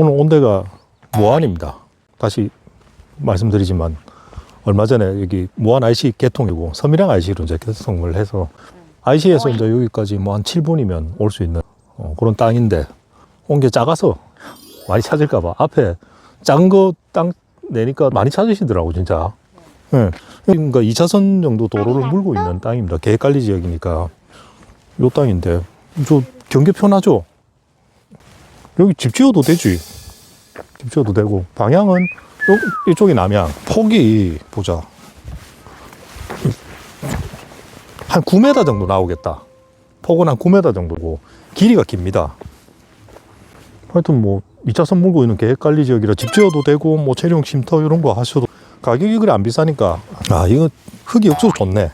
오늘 온 데가 무안입니다. 다시 말씀드리지만 얼마 전에 여기 무안 IC 개통이고 섬이랑 IC로 이제 개통을 해서 IC에서 이제 여기까지 뭐 한 7분이면 올 수 있는 어, 그런 땅인데 온 게 작아서 많이 찾을까봐 앞에 작은 거 땅 내니까 많이 찾으시더라고 진짜. 예. 그러니까 2차선 정도 도로를 물고 있는 땅입니다. 계획 관리 지역이니까 요 땅인데 저 경계 편하죠. 여기 집 지어도 되지. 집 지어도 되고 방향은 요- 이쪽이 남향. 폭이 보자. 한 9m 정도 나오겠다. 폭은 한 9m 정도고 길이가 깁니다. 하여튼 뭐 2차선 물고 있는 계획관리 지역이라 집 지어도 되고 뭐 체력 쉼터 이런 거 하셔도 가격이 그래 안 비싸니까 아 이거 흙이 억수로 좋네.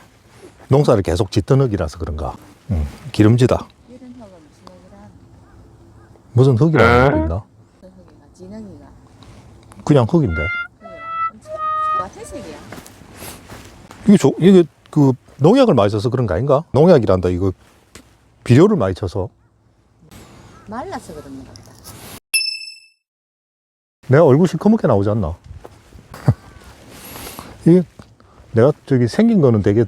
농사를 계속 짓던 흙이라서 그런가. 음, 기름지다. 이런 흙은 무슨 흙이라 무슨 흙이라는 거 있나? 그 흙이가 진흙이가 그냥 흙인데. 흙이라 엄청 같은 색이야 이게 조, 이게 그 농약을 많이 써서 그런 거 아닌가? 농약이란다 이거 비료를 많이 쳐서 말라서 그런 것 같다 내가 얼굴 시커멓게 나오지 않나? 이게 내가 저기 생긴 거는 되게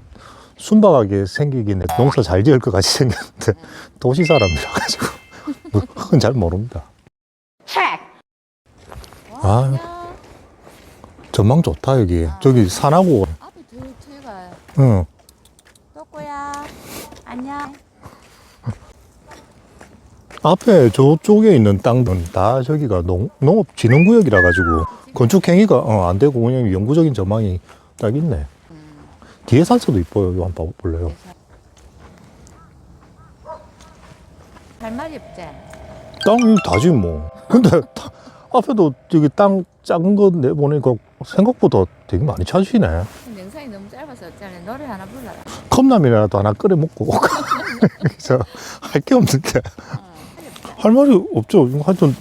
순박하게 생기긴 해. 농사 잘 지을 것 같이 생겼는데 도시 사람이라 가지고 뭐 흙은 잘 모릅니다. 아. 와, 전망 좋다 여기. 저기 산하고 앞에 저 채가 응. 또꼬야 안녕 앞에 저쪽에 있는 땅은 다 저기가 농, 농업진흥구역이라 가지고 건축 행위가 어, 안 되고 그냥 영구적인 전망이 딱 있네. 음, 뒤에 산소도 이뻐요. 이거 한번 볼래요? 할 말이 없지? 땅이 다지 뭐. 근데 다- 앞에도 저기 땅 작은 거 내보니까 생각보다 되게 많이 찾으시네. 영상이 너무 짧아서 어쩌네 노래 하나 불러라. 컵라면이라도 하나 끓여 먹고 그래서 할 게 없는데 어, 할 말이 없죠. 하여튼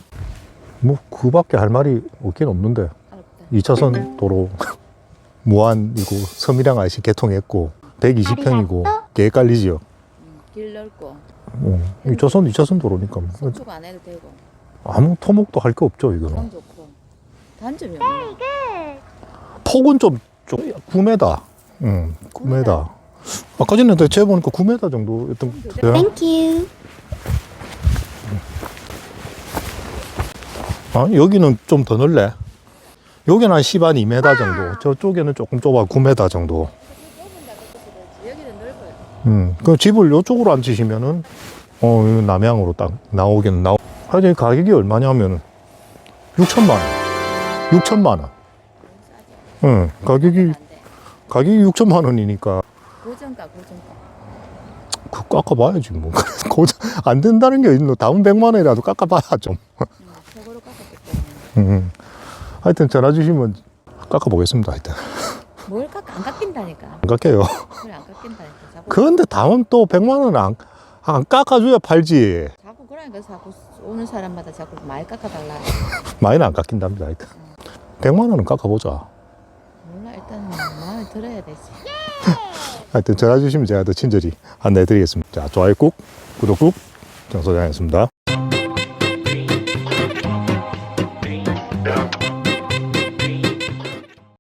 뭐 그밖에 할 말이 없긴 없는데. 어렵다. 2차선 도로 무안이고 섬이랑 IC 개통했고 120평이고 계획관리 지역 음, 길 넓고 어, 2차선 2차선 도로니까 뭐. 손주가 안 해도 되고. 아무 토목도 할 게 없죠 이거는. 좋고. 단점이 없네. 폭은 좀, 좀 9m 응 9m 아까 전에 내가 재보니까 9m 정도였던 것 같아요. 땡큐 아, 여기는 좀 더 넓네. 여기는 한 10, 한 2m 정도. 저쪽에는 조금 좁아 9m 정도 여기는 넓어요 음, 그 집을 이쪽으로 앉으시면은 어 이거 남향으로 딱 나오기는 나오. 하여튼 가격이 얼마냐면 6천만 원, 6천만 원. 응, 가격이 안 돼. 가격이 6천만 원이니까 고정가 고정가 그 깎아봐야지 뭐. 고작 안 된다는 게 있노. 다음 100만 원이라도 깎아봐야 좀. 음, 최고로 깎았기 때문에 음, 하여튼 전화 주시면 깎아보겠습니다. 하여튼 뭘 깎아 안 깎인다니까 안 깎여요. 그래 안 깎인다니까 자꾸 그런데 다음 또 100만 원 안, 안 깎아줘야 팔지. 자꾸 그러니까 자꾸 오는 사람마다 자꾸 많이 깎아달라 많이는 안 깎인답니다. 하여튼 100만 원은 깎아보자. 몰라 일단 마음에 들어야 되지 하여튼 전화 주시면 제가 더 친절히 안내해 드리겠습니다. 자, 좋아요 꾹, 구독 꾹, 정소장이었습니다.